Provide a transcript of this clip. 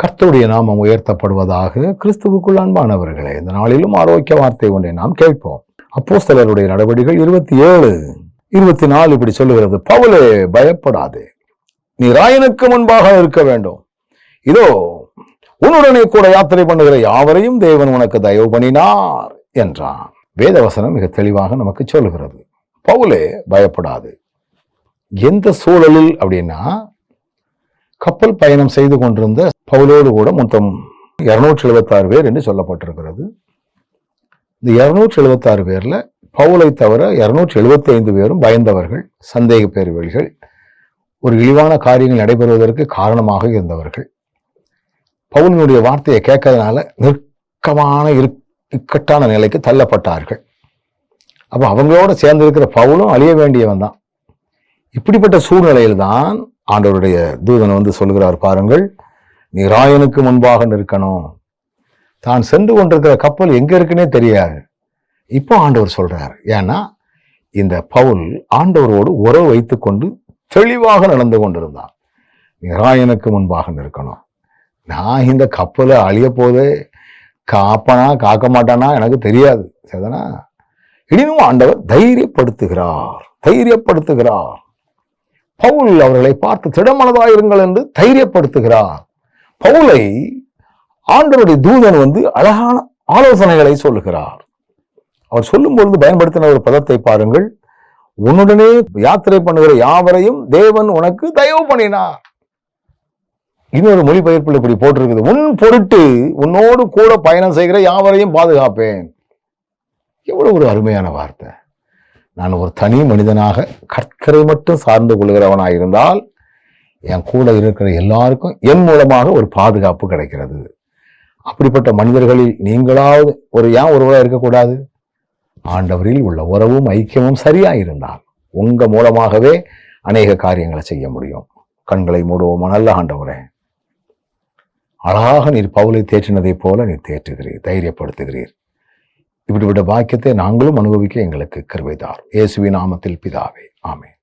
கர்த்தருடைய நாமம் உயர்த்தப்படுவதாக கிறிஸ்துவுக்குள் அன்பானவர்களே இந்த நாளிலும் ஆரோக்கிய வார்த்தை ஒன்றை நாம் கேட்போம். அப்போ சிலருடைய நடவடிக்கைகள் இருபத்தி ஏழு இருபத்தி நாலு இப்படி சொல்லுகிறது பவுலே பயப்படாதே. நீ ராயனுக்கு முன்பாக இருக்க வேண்டும். இதோ உன்னுடனே கூட யாத்திரை பண்ணுகிற யாவரையும் தேவன் உனக்கு தயவு பண்ணினார் என்றான். வேதவசனம் மிக தெளிவாக நமக்கு சொல்லுகிறது பவுலே பயப்படாது. எந்த சூழலில் அப்படின்னா கப்பல் பயணம் செய்து கொண்டிருந்த பவுலோடு கூட மொத்தம் இரநூற்றி எழுபத்தாறு பேர் என்று சொல்லப்பட்டிருக்கிறது. இந்த இரநூற்றி எழுபத்தாறு பேரில் பவுலை தவிர இரநூற்றி எழுபத்தி ஐந்து பேரும் பயந்தவர்கள் சந்தேக பேர்வழிகள் ஒரு இழிவான காரியங்கள் நடைபெறுவதற்கு காரணமாக இருந்தவர்கள். பவுலினுடைய வார்த்தையை கேட்கறதுனால நெருக்கமான இரு- இக்கட்டான நிலைக்கு தள்ளப்பட்டார்கள். அப்போ அவங்களோட சேர்ந்திருக்கிற பவுலும் அழிய வேண்டியவன் தான். இப்படிப்பட்ட சூழ்நிலையில் தான் ஆண்டவருடைய தூதன் வந்து சொல்கிறார் பாருங்கள் நிராயனுக்கு முன்பாக நிற்கணும். தான் சென்று கொண்டிருக்கிற கப்பல் எங்க இருக்குன்னே தெரியாது. இப்போ ஆண்டவர் சொல்றார். ஏன்னா இந்த பவுல் ஆண்டவரோடு உறவு வைத்துக்கொண்டு தெளிவாக நடந்து கொண்டிருந்தான். நிராயனுக்கு முன்பாக நிற்கணும். நான் இந்த கப்பலை அழிய போதே காப்பனா காக்க மாட்டானா எனக்கு தெரியாது. சரிதானா? இனியும் ஆண்டவர் தைரியப்படுத்துகிறார். தைரியப்படுத்துகிறார். பவுல் அவர்களை பார்த்து திடமனதாயிருங்கள் என்று தைரியப்படுத்துகிறார். பவுலை ஆண்டவருடைய தூதன் வந்து அழகான ஆலோசனைகளை சொல்லுகிறார். அவர் சொல்லும் பொழுது பயன்படுத்தின ஒரு பதத்தை பாருங்கள். உன்னுடனே யாத்திரை பண்ணுகிற யாவரையும் தேவன் உனக்கு தயவு பண்ணினார். இன்னொரு மொழிபெயர்ப்பில் இப்படி போட்டிருக்குது. உன் பொருட்டு உன்னோடு கூட பயணம் செய்கிற யாவரையும் பாதுகாப்பேன். எவ்வளவு ஒரு அருமையான வார்த்தை. நான் ஒரு தனி மனிதனாக கற்கரை மட்டும் சார்ந்து கொள்கிறவனாக இருந்தால் என் கூட இருக்கிற எல்லாருக்கும் என் மூலமாக ஒரு பாதுகாப்பு கிடைக்கிறது. அப்படிப்பட்ட மனிதர்களில் நீங்களாவது ஒரு ஏன் ஒருவராக இருக்கக்கூடாது? ஆண்டவரில் உள்ள உறவும் ஐக்கியமும் சரியாக இருந்தால் உங்கள் மூலமாகவே அநேக காரியங்களை செய்ய முடியும். கண்களை மூடுவோம்? நல்ல ஆண்டவரே. அழகாக நீர் பவுலை தேற்றினதைப் போல நீர் தேற்றுகிறீர் தைரியப்படுத்துகிறீர். இப்படிப்பட்ட பாக்கியத்தை நாங்களும் அனுபவிக்க எங்களுக்கு கருவைதார் இயேசுவின் நாமத்தில் பிதாவே. ஆமே